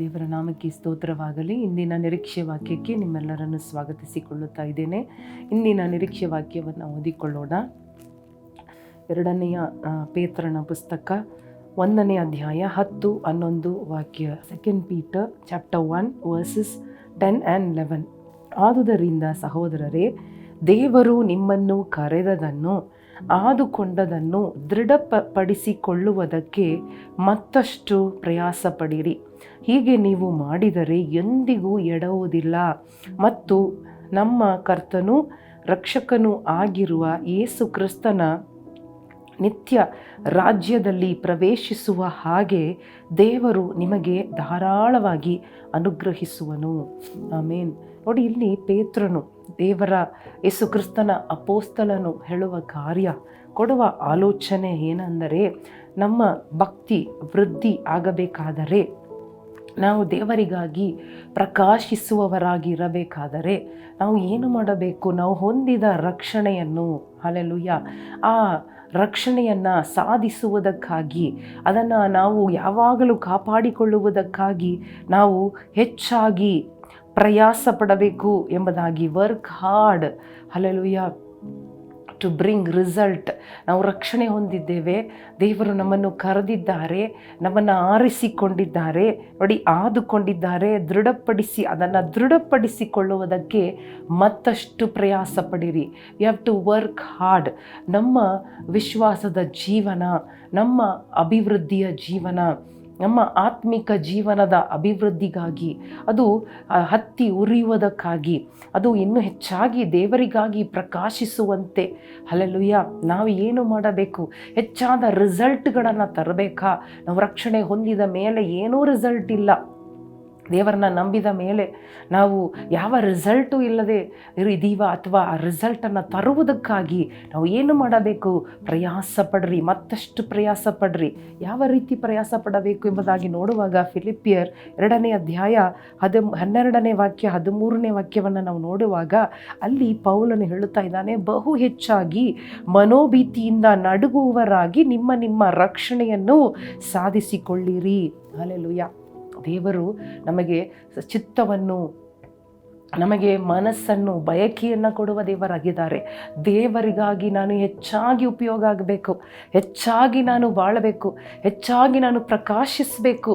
ದೇವರ ನಾಮಕ್ಕೆ ಸ್ತೋತ್ರವಾಗಲಿ. ಇಂದಿನ ನಿರೀಕ್ಷೆ ವಾಕ್ಯಕ್ಕೆ ನಿಮ್ಮೆಲ್ಲರನ್ನು ಸ್ವಾಗತಿಸಿಕೊಳ್ಳುತ್ತಾ ಇದ್ದೇನೆ. ಇಂದಿನ ನಿರೀಕ್ಷೆ ವಾಕ್ಯವನ್ನು ಓದಿಕೊಳ್ಳೋಣ. ಎರಡನೆಯ ಪೇತ್ರನ ಪುಸ್ತಕ ಒಂದನೇ ಅಧ್ಯಾಯ ಹತ್ತು ಹನ್ನೊಂದು ವಾಕ್ಯ. Second Peter chapter one verses ten and eleven ಆದುದರಿಂದ ಸಹೋದರರೇ, ದೇವರು ನಿಮ್ಮನ್ನು ಕರೆದದನ್ನು ಆದುಕೊಂಡದನ್ನು ದೃಢಪಡಿಸಿಕೊಳ್ಳುವುದಕ್ಕೆ ಮತ್ತಷ್ಟು ಪ್ರಯಾಸ ಪಡಿರಿ ಹೀಗೆ ನೀವು ಮಾಡಿದರೆ ಎಂದಿಗೂ ಎಡವುವುದಿಲ್ಲ ಮತ್ತು ನಮ್ಮ ಕರ್ತನೂ ರಕ್ಷಕನೂ ಆಗಿರುವ ಯೇಸು ಕ್ರಿಸ್ತನ ನಿತ್ಯ ರಾಜ್ಯದಲ್ಲಿ ಪ್ರವೇಶಿಸುವ ಹಾಗೆ ದೇವರು ನಿಮಗೆ ಧಾರಾಳವಾಗಿ ಅನುಗ್ರಹಿಸುವನು. ಆಮೇನ್. ನೋಡಿ, ಇಲ್ಲಿ ಪೇತ್ರನು ದೇವರ ಯೇಸು ಕ್ರಿಸ್ತನ ಅಪೋಸ್ತಲನು ಹೇಳುವ ಕಾರ್ಯ, ಕೊಡುವ ಆಲೋಚನೆ ಏನೆಂದರೆ ನಮ್ಮ ಭಕ್ತಿ, ವೃದ್ಧಿ ಆಗಬೇಕಾದರೆ ನಾವು ದೇವರಿಗಾಗಿ ಪ್ರಕಾಶಿಸುವವರಾಗಿರಬೇಕಾದರೆ ನಾವು ಏನು ಮಾಡಬೇಕು? ನಾವು ಹೊಂದಿದ ರಕ್ಷಣೆಯನ್ನು ಅಲೆಲುಯ್ಯ ಆ ರಕ್ಷಣೆಯನ್ನು ಸಾಧಿಸುವುದಕ್ಕಾಗಿ, ಅದನ್ನು ನಾವು ಯಾವಾಗಲೂ ಕಾಪಾಡಿಕೊಳ್ಳುವುದಕ್ಕಾಗಿ ನಾವು ಹೆಚ್ಚಾಗಿ ಪ್ರಯಾಸ ಪಡಬೇಕು ಎಂಬುದಾಗಿ work hard alleluia to bring result ನಾವು ರಕ್ಷಣೆ ಹೊಂದಿದ್ದೇವೆ. ದೇವರು ನಮ್ಮನ್ನು ಕರೆದಿದ್ದಾರೆ, ನಮ್ಮನ್ನು ಆರಿಸಿಕೊಂಡಿದ್ದಾರೆ, ನೋಡಿ ಆದುಕೊಂಡಿದ್ದಾರೆ, ದೃಢಪಡಿಸಿ, ಅದನ್ನು ದೃಢಪಡಿಸಿಕೊಳ್ಳುವುದಕ್ಕೆ ಮತ್ತಷ್ಟು ಪ್ರಯಾಸ ಪಡಿರಿ we have to work hard ನಮ್ಮ ವಿಶ್ವಾಸದ ಜೀವನ, ನಮ್ಮ ಅಭಿವೃದ್ಧಿಯ ಜೀವನ. ನಮ್ಮ ಆತ್ಮಿಕ ಜೀವನದ ಅಭಿವೃದ್ಧಿಗಾಗಿ, ಅದು ಹತ್ತಿ ಉರಿಯುವುದಕ್ಕಾಗಿ, ಅದು ಇನ್ನೂ ಹೆಚ್ಚಾಗಿ ದೇವರಿಗಾಗಿ ಪ್ರಕಾಶಿಸುವಂತೆ. ಅಲ್ಲೆಲ್ಲುಯ್ಯ ನಾವು ಏನು ಮಾಡಬೇಕು? ಹೆಚ್ಚಾದ ರಿಸಲ್ಟ್ಗಳನ್ನು ತರಬೇಕಾ? ನಾವು ರಕ್ಷಣೆ ಹೊಂದಿದ ಮೇಲೆ ಏನೂ ರಿಸಲ್ಟ್ ಇಲ್ಲ. ದೇವರನ್ನ ನಂಬಿದ ಮೇಲೆ ನಾವು ಯಾವ ರಿಸಲ್ಟು ಇಲ್ಲದೆ ಇದ್ದೀವ ಅಥವಾ ಆ ರಿಸಲ್ಟನ್ನು ತರುವುದಕ್ಕಾಗಿ ನಾವು ಏನು ಮಾಡಬೇಕು? ಪ್ರಯಾಸ ಪಡ್ರಿ, ಮತ್ತಷ್ಟು ಪ್ರಯಾಸ ಪಡ್ರಿ. ಯಾವ ರೀತಿ ಪ್ರಯಾಸ ಪಡಬೇಕು ಎಂಬುದಾಗಿ ನೋಡುವಾಗ ಫಿಲಿಪಿಯರ್ ಎರಡನೇ ಅಧ್ಯಾಯ ಹದ ಹನ್ನೆರಡನೇ ವಾಕ್ಯ, ಹದಿಮೂರನೇ ವಾಕ್ಯವನ್ನು ನಾವು ನೋಡುವಾಗ ಅಲ್ಲಿ ಪೌಲನು ಹೇಳುತ್ತಾ ಇದ್ದಾನೆ, ಬಹು ಹೆಚ್ಚಾಗಿ ಮನೋಭೀತಿಯಿಂದ ನಡುಗುವವರಾಗಿ ನಿಮ್ಮ ನಿಮ್ಮ ರಕ್ಷಣೆಯನ್ನು ಸಾಧಿಸಿಕೊಳ್ಳಿರಿ. ಅಲ್ಲೆಲುಯ್ಯ ದೇವರು ನಮಗೆ ಚಿತ್ತವನ್ನು ನಮಗೆ ಮನಸ್ಸನ್ನು ಬಯಕೆಯನ್ನು ಕೊಡುವ ದೇವರಾಗಿದ್ದಾರೆ. ದೇವರಿಗಾಗಿ ನಾನು ಹೆಚ್ಚಾಗಿ ಉಪಯೋಗ ಆಗಬೇಕು, ಹೆಚ್ಚಾಗಿ ನಾನು ಬಾಳಬೇಕು, ಹೆಚ್ಚಾಗಿ ನಾನು ಪ್ರಕಾಶಿಸಬೇಕು.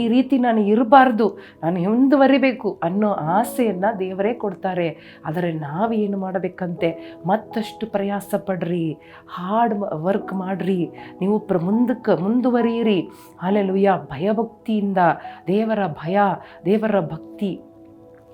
ಈ ರೀತಿ ನಾನು ಇರಬಾರ್ದು, ನಾನು ಮುಂದುವರಿಬೇಕು ಅನ್ನೋ ಆಸೆಯನ್ನು ದೇವರೇ ಕೊಡ್ತಾರೆ. ಆದರೆ ನಾವೇನು ಮಾಡಬೇಕಂತೆ? ಮತ್ತಷ್ಟು ಪ್ರಯಾಸ ಪಡ್ರಿ ಹಾರ್ಡ್ ವರ್ಕ್ ಮಾಡಿರಿ, ನೀವು ಪ್ರ ಮುಂದಕ್ಕೆ ಮುಂದುವರಿಯಿರಿ. ಅಲ್ಲೆಲುಯ್ಯ ಭಯಭಕ್ತಿಯಿಂದ ದೇವರ ಭಯ, ದೇವರ ಭಕ್ತಿ.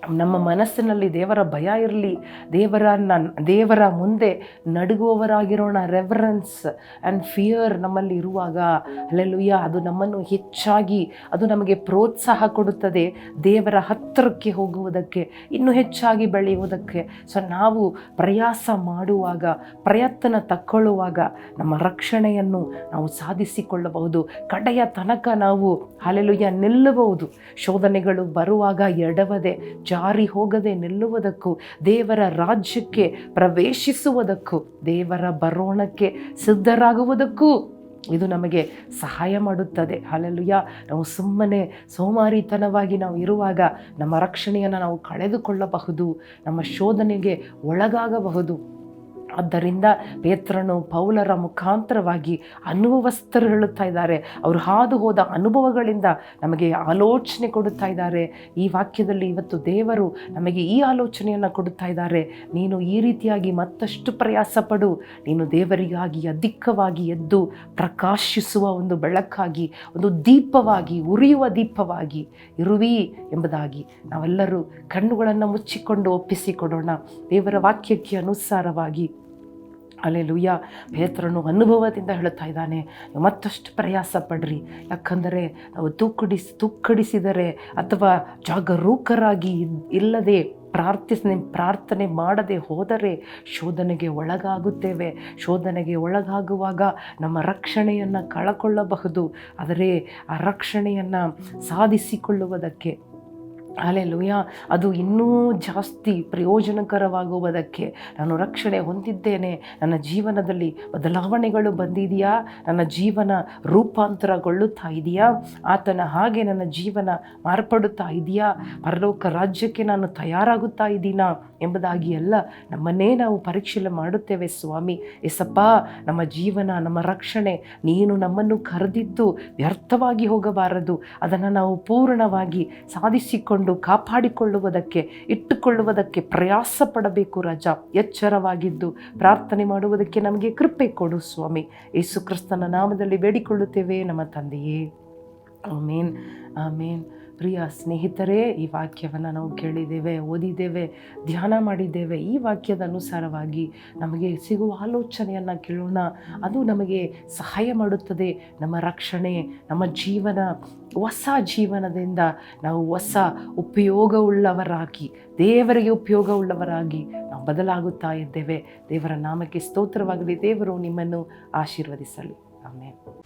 ನಮ್ಮ ಮನಸ್ಸಿನಲ್ಲಿ ದೇವರ ಭಯ ಇರಲಿ ದೇವರನ್ನ ದೇವರ ಮುಂದೆ ನಡುಗುವವರಾಗಿರೋಣ ರೆವರೆನ್ಸ್ ಆ್ಯಂಡ್ ಫಿಯರ್ ನಮ್ಮಲ್ಲಿ ಇರುವಾಗ ಅಲ್ಲೆಲ್ಲುಯ್ಯ ಅದು ನಮ್ಮನ್ನು ಹೆಚ್ಚಾಗಿ, ಅದು ನಮಗೆ ಪ್ರೋತ್ಸಾಹ ಕೊಡುತ್ತದೆ ದೇವರ ಹತ್ತಿರಕ್ಕೆ ಹೋಗುವುದಕ್ಕೆ, ಇನ್ನೂ ಹೆಚ್ಚಾಗಿ ಬೆಳೆಯುವುದಕ್ಕೆ. ಸೊ ನಾವು ಪ್ರಯಾಸ ಮಾಡುವಾಗ, ಪ್ರಯತ್ನ ತಕ್ಕೊಳ್ಳುವಾಗ ನಮ್ಮ ರಕ್ಷಣೆಯನ್ನು ನಾವು ಸಾಧಿಸಿಕೊಳ್ಳಬಹುದು. ಕಡೆಯ ತನಕ ನಾವು ಅಲ್ಲೆಲ್ಲುಯ್ಯ ನಿಲ್ಲಬಹುದು. ಶೋಧನೆಗಳು ಬರುವಾಗ ಎಡವದೆ ಜಾರಿ ಹೋಗದೆ ನಿಲ್ಲುವುದಕ್ಕೂ, ದೇವರ ರಾಜ್ಯಕ್ಕೆ ಪ್ರವೇಶಿಸುವುದಕ್ಕೂ, ದೇವರ ಬರೋಣಕ್ಕೆ ಸಿದ್ಧರಾಗುವುದಕ್ಕೂ ಇದು ನಮಗೆ ಸಹಾಯ ಮಾಡುತ್ತದೆ. ಹಾಲೆಲುಯ್ಯ ನಾವು ಸುಮ್ಮನೆ ಸೋಮಾರಿತನವಾಗಿ ನಾವು ಇರುವಾಗ ನಮ್ಮ ರಕ್ಷಣೆಯನ್ನು ನಾವು ಕಳೆದುಕೊಳ್ಳಬಹುದು, ನಮ್ಮ ಶೋಧನೆಗೆ ಒಳಗಾಗಬಹುದು. ಆದ್ದರಿಂದ ಪೇತ್ರನು ಪೌಲರ ಮುಖಾಂತರವಾಗಿ ಅನುಭವಸ್ಥರು ಹೇಳುತ್ತಾ ಇದ್ದಾರೆ. ಅವರು ಹಾದು ಹೋದ ಅನುಭವಗಳಿಂದ ನಮಗೆ ಆಲೋಚನೆ ಕೊಡುತ್ತಾ ಇದ್ದಾರೆ. ಈ ವಾಕ್ಯದಲ್ಲಿ ಇವತ್ತು ದೇವರು ನಮಗೆ ಈ ಆಲೋಚನೆಯನ್ನು ಕೊಡುತ್ತಾ ಇದ್ದಾರೆ. ನೀನು ಈ ರೀತಿಯಾಗಿ ಮತ್ತಷ್ಟು ಪ್ರಯಾಸ ಪಡು ನೀನು ದೇವರಿಗಾಗಿ ಅಧಿಕವಾಗಿ ಎದ್ದು ಪ್ರಕಾಶಿಸುವ ಒಂದು ಬೆಳಕಾಗಿ, ಒಂದು ದೀಪವಾಗಿ, ಉರಿಯುವ ದೀಪವಾಗಿ ಇರುವಿ ಎಂಬುದಾಗಿ ನಾವೆಲ್ಲರೂ ಕಣ್ಣುಗಳನ್ನು ಮುಚ್ಚಿಕೊಂಡು ಒಪ್ಪಿಸಿಕೊಡೋಣ. ದೇವರ ವಾಕ್ಯಕ್ಕೆ ಅನುಸಾರವಾಗಿ ಅಲ್ಲೆಲುಯ್ಯ. ಭೇತ್ರನು ಅನುಭವದಿಂದ ಹೇಳುತ್ತಾ ಇದ್ದಾನೆ ಮತ್ತಷ್ಟು ಪ್ರಯಾಸ ಪಡ್ರಿ. ಯಾಕಂದರೆ ನಾವು ತೂಕಡಿಸಿ, ತೂಕಡಿಸಿದರೆ ಅಥವಾ ಜಾಗರೂಕರಾಗಿ ಇಲ್ಲದೆ ಪ್ರಾರ್ಥಿಸ ಪ್ರಾರ್ಥನೆ ಮಾಡದೆ ಹೋದರೆ ಶೋಧನೆಗೆ ಒಳಗಾಗುತ್ತೇವೆ. ಶೋಧನೆಗೆ ಒಳಗಾಗುವಾಗ ನಮ್ಮ ರಕ್ಷಣೆಯನ್ನು ಕಳಕೊಳ್ಳಬಹುದು. ಆದರೆ ಆ ರಕ್ಷಣೆಯನ್ನು ಸಾಧಿಸಿಕೊಳ್ಳುವುದಕ್ಕೆ ಅಲ್ಲೆಲುಯ್ಯ ಅದು ಇನ್ನೂ ಜಾಸ್ತಿ ಪ್ರಯೋಜನಕರವಾಗುವುದಕ್ಕೆ ನಾನು ರಕ್ಷಣೆ ಹೊಂದಿದ್ದೇನೆ. ನನ್ನ ಜೀವನದಲ್ಲಿ ಬದಲಾವಣೆಗಳು ಬಂದಿದೆಯಾ? ನನ್ನ ಜೀವನ ರೂಪಾಂತರಗೊಳ್ಳುತ್ತಾ ಇದೆಯಾ? ಆತನ ಹಾಗೆ ನನ್ನ ಜೀವನ ಮಾರ್ಪಡುತ್ತಾ ಇದೆಯಾ? ಪರಲೋಕ ರಾಜ್ಯಕ್ಕೆ ನಾನು ತಯಾರಾಗುತ್ತಾ ಇದ್ದೀನಾ? ಎಂಬುದಾಗಿ ಎಲ್ಲ ನಮ್ಮನ್ನೇ ನಾವು ಪರೀಕ್ಷೆ ಮಾಡುತ್ತೇವೆ ಸ್ವಾಮಿ. ಎಸಪ್ಪ ನಮ್ಮ ಜೀವನ, ನಮ್ಮ ರಕ್ಷಣೆ, ನೀನು ನಮ್ಮನ್ನು ಕರೆದಿದ್ದು ವ್ಯರ್ಥವಾಗಿ ಹೋಗಬಾರದು. ಅದನ್ನು ನಾವು ಪೂರ್ಣವಾಗಿ ಸಾಧಿಸಿಕೊಂಡು ಕಾಪಾಡಿಕೊಳ್ಳುವುದಕ್ಕೆ, ಇಟ್ಟುಕೊಳ್ಳುವುದಕ್ಕೆ ಪ್ರಯಾಸ ಪಡಬೇಕು ರಾಜ. ಎಚ್ಚರವಾಗಿದ್ದು ಪ್ರಾರ್ಥನೆ ಮಾಡುವುದಕ್ಕೆ ನಮಗೆ ಕೃಪೆ ಕೊಡು ಸ್ವಾಮಿ. ಯೇಸು ಕ್ರಿಸ್ತನ ನಾಮದಲ್ಲಿ ಬೇಡಿಕೊಳ್ಳುತ್ತೇವೆ ನಮ್ಮ ತಂದೆಯೇ. ಆಮೇನ್ ಆಮೇನ್. ಪ್ರಿಯ ಸ್ನೇಹಿತರೇ, ಈ ವಾಕ್ಯವನ್ನು ನಾವು ಕೇಳಿದ್ದೇವೆ, ಓದಿದ್ದೇವೆ, ಧ್ಯಾನ ಮಾಡಿದ್ದೇವೆ. ಈ ವಾಕ್ಯದ ಅನುಸಾರವಾಗಿ ನಮಗೆ ಸಿಗುವ ಆಲೋಚನೆಯನ್ನು ಕೇಳೋಣ. ಅದು ನಮಗೆ ಸಹಾಯ ಮಾಡುತ್ತದೆ. ನಮ್ಮ ರಕ್ಷಣೆ, ನಮ್ಮ ಜೀವನ, ಹೊಸ ಜೀವನದಿಂದ ನಾವು ಹೊಸ ಉಪಯೋಗವುಳ್ಳವರಾಗಿ, ದೇವರಿಗೆ ಉಪಯೋಗವುಳ್ಳವರಾಗಿ ನಾವು ಬದಲಾಗುತ್ತಾ ಇದ್ದೇವೆ. ದೇವರ ನಾಮಕ್ಕೆ ಸ್ತೋತ್ರವಾಗಲಿ. ದೇವರು ನಿಮ್ಮನ್ನು ಆಶೀರ್ವದಿಸಲಿ. ಆಮೇಲೆ